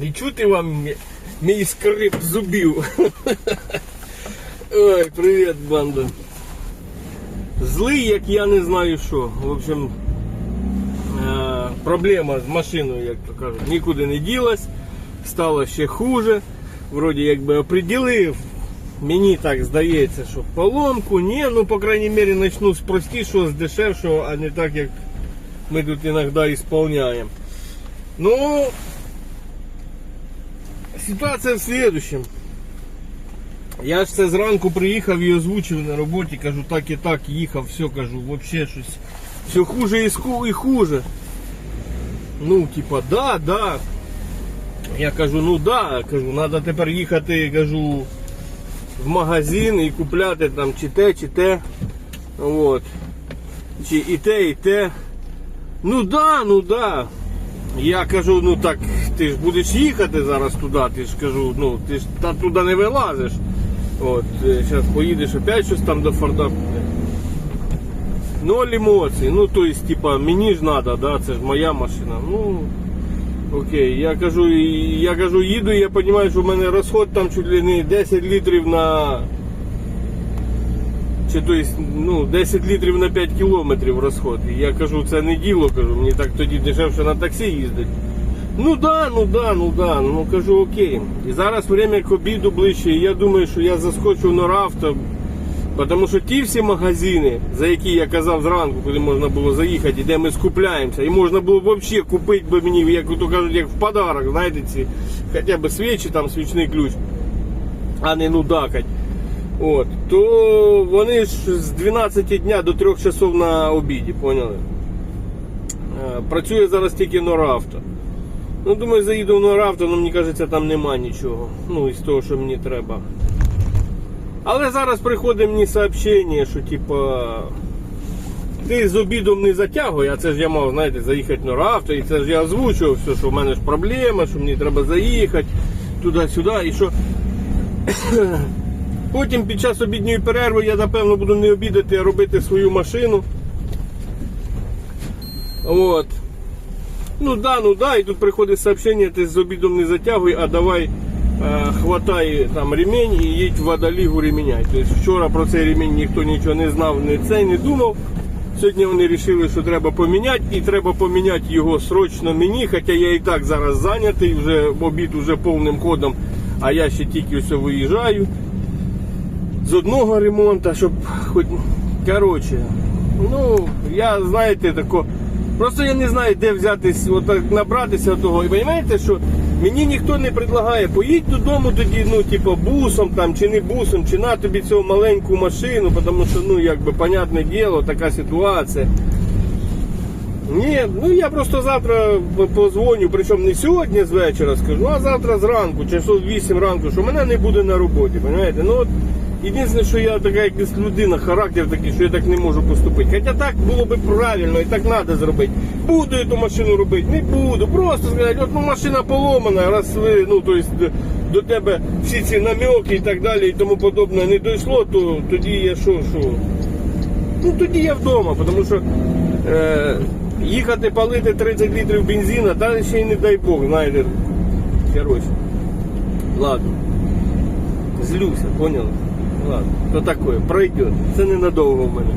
Не чути вам мі- мій скрип зубів. Ой, привіт, банда. Злий, як я не знаю що. В общем, е, проблема з машиною, як то кажуть, нікуди не ділась, стало ще хуже. Вроді якби оприділив. Мені так здається, що поломку, ні, ну по крайній мірі почну з простішого, з дешевшого, а не так, як ми тут іноді ісполняємо. Ну, ситуація в следующем. Я ж це зранку приїхав і озвучив на роботі, кажу, так і так, їхав, все кажу, взагалі щось. Все хуже і, хуже. Ну, типа, да, да. Я кажу, ну да, кажу, треба тепер їхати, кажу, в магазин і купляти там чи те, чи те. От. Чи і те, і те. Ну да, ну да. Я кажу, ну так, ти ж будеш їхати зараз туди, ти ж кажу, ну ти ж та туди не вилазиш. От, зараз поїдеш опять щось там до Форда. Ноль емоцій. Ну, то есть, типа, мені ж треба, да, це ж моя машина. Ну, окей. Я кажу, я кажу, їду, я розумію, що в мене розход там чуть ли не 10 літрів на. Чи то есть, ну, 10 літрів на 5 кілометрів розход. І я кажу, це не діло, кажу, мені так тоді дешевше на таксі їздить. Ну да, ну да, ну да, ну кажу окей. І зараз время к обіду ближче, і я думаю, що я заскочу на рафто, тому що ті всі магазини, за які я казав зранку, куди можна було заїхати, і де ми скупляємося, і можна було б взагалі купити би мені, як то кажуть, як в подарок, знаєте, ці хоча б свічі, там свічний ключ, а не нудакать. От, то вони ж з 12 дня до 3 часов на обіді, поняли? Е, Працює зараз тільки Норавто. Ну, думаю, заїду в Норавто, але мені кажеться, там нема нічого. Ну, із того, що мені треба. Але зараз приходить мені сообщення, що типа. Ти з обідом не затягуй, а це ж я мав, знаєте, заїхати на рафто, і це ж я озвучував все, що в мене ж проблема, що мені треба заїхати туди-сюди, і що потім під час обідньої перерви я напевно буду не обідати, а робити свою машину. От. Ну да, ну да, і тут приходить сообщення, ти з обідом не затягуй, а давай е, хватай там ремень і їдь в водолігу реміняй. Тобто вчора про цей ремінь ніхто нічого не знав, не цей не думав. Сьогодні вони вирішили, що треба поміняти, і треба поміняти його срочно мені, хоча я і так зараз зайнятий, вже обід уже повним ходом, а я ще тільки все виїжджаю. З одного ремонту, щоб хоч. Коротше, ну, я знаєте, тако. Просто я не знаю, де взятись, отак набратися того. І розумієте, що мені ніхто не предлагає, поїдь додому тоді, ну, типу, бусом там, чи не бусом, чи на тобі цю маленьку машину, тому що, ну, якби, понятне діло, така ситуація. Ні, ну я просто завтра по- позвоню, причому не сьогодні з вечора скажу, а завтра зранку, часов 8 ранку, що мене не буде на роботі, розумієте? Ну от єдине, що я така якась людина, характер такий, що я так не можу поступити. Хоча так було би правильно і так треба зробити. Буду я ту машину робити, не буду. Просто сказати, от ну машина поломана, раз ви, ну то есть, до, тебе всі ці намеки і так далі і тому подобне не дійшло, то тоді я що, що? Ну тоді я вдома, тому що е, їхати палити 30 літрів бензина, та ще й не дай Бог, знаєте. Короче. Ладно. Злюся, поняли? Ладно, то таке, пройде. Це ненадовго в мене.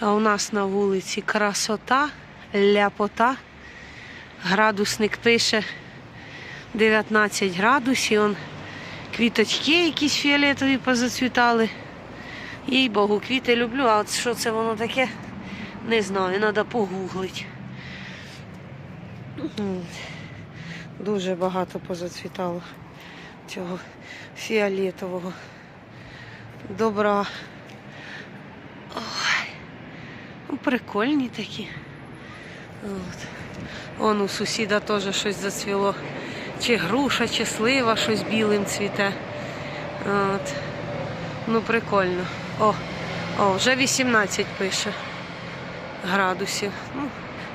А у нас на вулиці красота, ляпота. Градусник пише 19 градусів. Он квіточки якісь фіолетові позацвітали. Їй Богу, квіти люблю, а от що це воно таке, не знаю, треба погуглити. Дуже багато позацвітало цього фіолетового. Добра. Ну, Прикольні такі. От. Вон у сусіда теж щось зацвіло. Чи груша, чи слива, щось білим цвіте. От. Ну, прикольно. О, о, вже 18 пише градусів. Ну,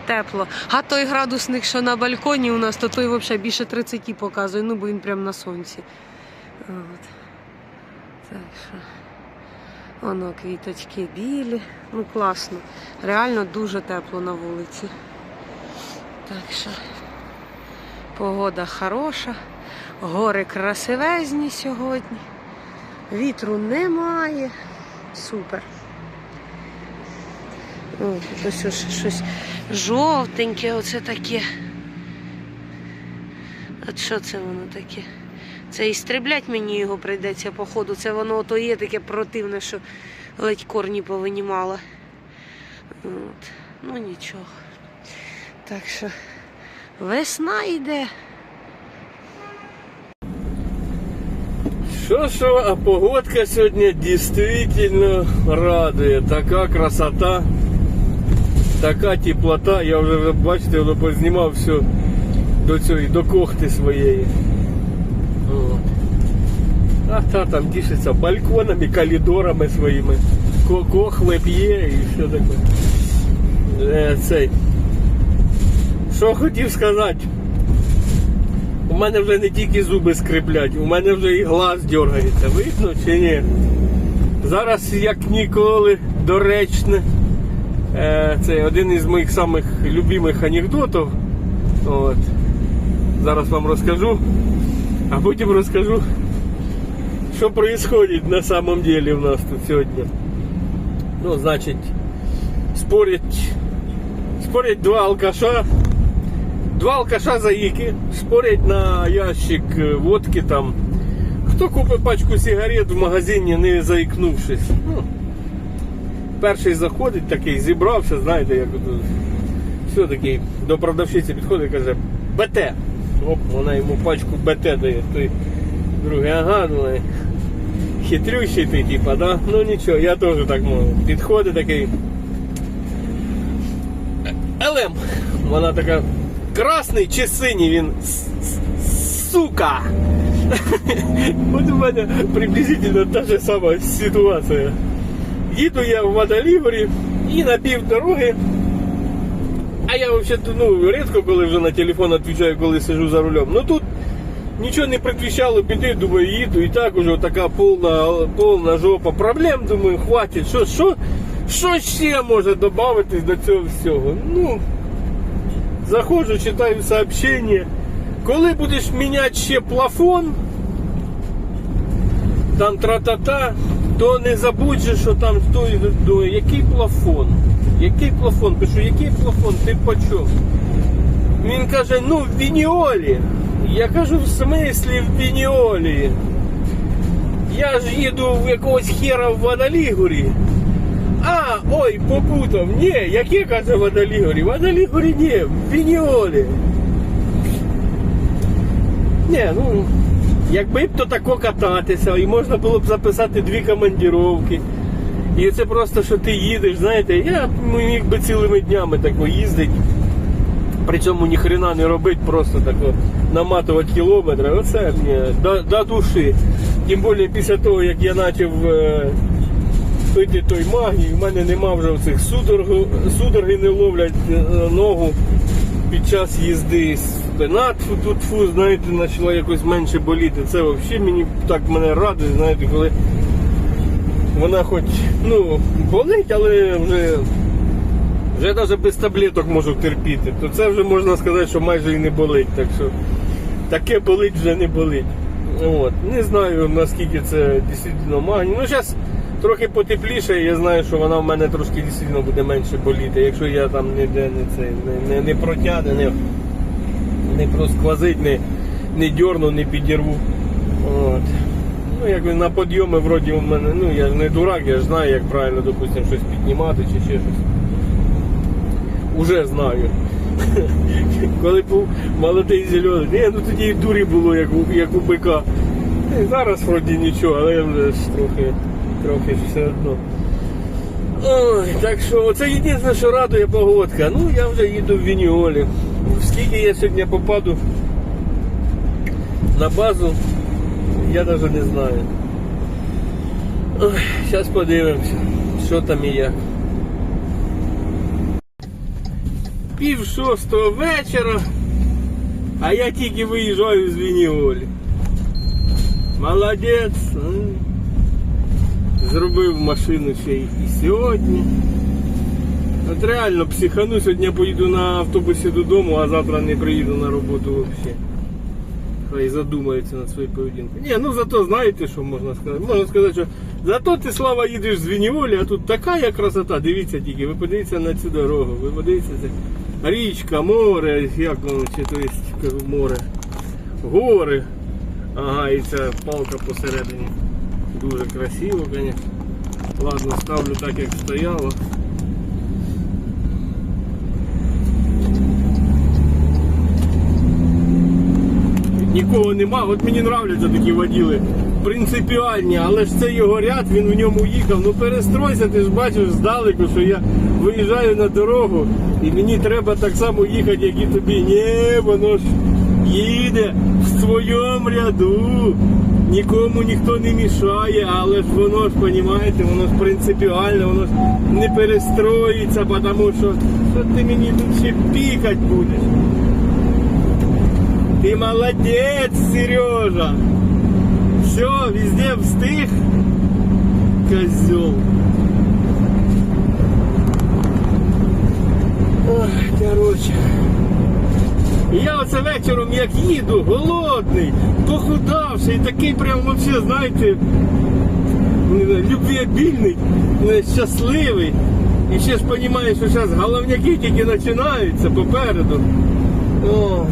тепло. А той градусник, що на балконі у нас, то той взагалі більше 30 показує, ну бо він прямо на сонці. От. Так що. Воно квіточки білі. Ну класно. Реально дуже тепло на вулиці. Так що Погода хороша, гори красивезні сьогодні, вітру немає. Супер. О, ось ось щось жовтеньке, оце таке. От що це воно таке? Це і стріблять мені його прийдеться, походу. Це воно ото є таке противне, що ледь корні повинімало. От. Ну нічого. Так що весна йде. Що що, а погодка сьогодні дійсно радує. Така красота, така теплота. Я вже бачите, воно познімав все до цієї, до кохти своєї. А та там тішиться балконами, коридорами своїми. Ко- Кохле п'є і все таке. Е, цей. Що хотів сказати? У мене вже не тільки зуби скриплять, у мене вже і глаз дергається. Видно чи ні? Зараз як ніколи доречне. Е, Це один із моїх самих любимих анекдотів. От. Зараз вам розкажу, а потім розкажу, що відбувається на самом деле у нас тут сьогодні. Ну, значить, спорять, спорять два алкаша. Два алкаша заїки спорять на ящик е, водки там. Хто купить пачку сигарет в магазині, не заікнувшись. Ну, перший заходить такий, зібрався, знаєте, як все такий до продавщиці підходить і каже, БТ. Оп, вона йому пачку БТ дає. Той другий, ага, ну, хитрющий ти, типа, да? Ну нічого, я теж так можу. Підходить такий. Елем. Вона така. Красний чи синій він. Сука! От у мене приблизительно та ж сама ситуація. Їду я в Водолігорі і на пів дороги. А я взагалі ну, рідко коли вже на телефон відповідаю, коли сижу за рулем. Ну тут нічого не предвіщало біди, думаю, їду і так уже така повна, повна жопа проблем. Думаю, хватить. Що, що, що ще може додатись до цього всього? Ну, заходжу, читаю сообщення. Коли будеш міняти ще плафон, там тра-та-та, то не забудь, що там до який плафон? Який плафон? Пишу, який плафон? Ти по чому? Він каже, ну в Вініолі. Я кажу, в смислі в Вініолі. Я ж їду в якогось хера в Водолігорі. А, ой, попутав. Ні, яке каже в Водолігорі? Водолігорі ні, в Вініолі. Ні, ну, якби б то тако кататися, і можна було б записати дві командіровки. І це просто, що ти їдеш, знаєте, я міг би цілими днями тако їздити. При цьому ні не робити, просто тако наматувати кілометри. Оце мені до, до душі. Тим більше після того, як я почав е, пити той магній, в мене нема вже оцих судорог, судороги не ловлять е, ногу під час їзди. Спина тут знаєте, почала якось менше боліти. Це взагалі мені так мене радує, знаєте, коли вона хоч ну, болить, але вже, вже навіть без таблеток можу терпіти. То це вже можна сказати, що майже і не болить. Так що таке болить вже не болить. От. Не знаю наскільки це дійсно магній. Ну зараз трохи потепліше, я знаю, що вона в мене трошки дійсно буде менше боліти. Якщо я там ніде не це не, не, не протягне, не, не просквозить, не, не дьорну, не підірву. От. Ну, як на підйоми вроді у мене, ну я не дурак, я ж знаю, як правильно, допустим, щось піднімати чи ще щось. Уже знаю. Коли був молодий зелений, ні, ну тоді і дурі було, як у, як у бика. І зараз вроді нічого, але я вже трохи, трохи все одно. Ой, так що це єдине, що радує погодка. Ну, я вже їду в Вініолі. Скільки я сьогодні попаду на базу, я навіть не знаю. Зараз подивимося, що там і як. Пів шостого вечора, а я тільки виїжджаю з Вініолі. Молодець. Зробив машину ще і сьогодні. От реально психану, сьогодні поїду на автобусі додому, а завтра не приїду на роботу взагалі. Хай задумаються над своєю поведінкою. Ні, ну зато знаєте, що можна сказати? Можна сказати, що зато ти слава їдеш з Вініволі, а тут така красота. Дивіться тільки, ви подивіться на цю дорогу, ви подивіться це. Річка, море, як воно, чи то є море. Гори. Ага, і ця палка посередині. Дуже красиво, звісно. Ладно, ставлю так, як стояло. Нікого нема. От мені нравляться такі воділи. Принципіальні, але ж це його ряд, він в ньому їхав. Ну перестройся, ти ж бачиш здалеку, що я виїжджаю на дорогу і мені треба так само їхати, як і тобі. Ні, воно ж їде в своєму ряду. Нікому ніхто не мішає, але ж воно ж, розумієте, воно ж принципіальне, воно ж не перестроїться, тому що, що ти мені тут ще пікать будеш. Ты молодец, Сережа. Все, везде встиг. Козел. Ой, короче. Я оце вечором як їду, голодний, похудавший, такий прям вообще, знаєте, любвеобільний, е, щасливий. І ще ж розумієш, що зараз головняки тільки починаються попереду. Ой,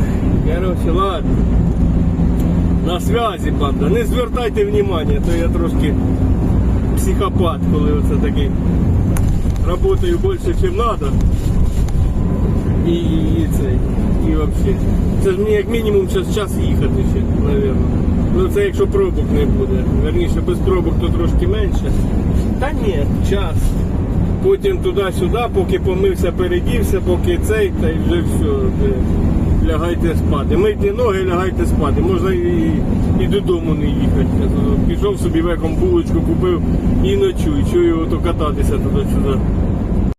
короче, ладно. На связі, банда. Не звертайте внимання, то я трошки психопат, коли оце такий. Работаю більше, ніж треба. І, і це, і взагалі. Це ж мені як мінімум час, час їхати ще, мабуть. Ну це якщо пробок не буде. Верніше без пробок то трошки менше. Та ні, час. Потім туди-сюди, поки помився, передівся, поки цей, та й вже все. Лягайте спати. Мийте ноги, лягайте спати. Можна і, і додому не їхати. Пішов собі веком булочку купив і ночуй. Чую ото кататися туди-сюди.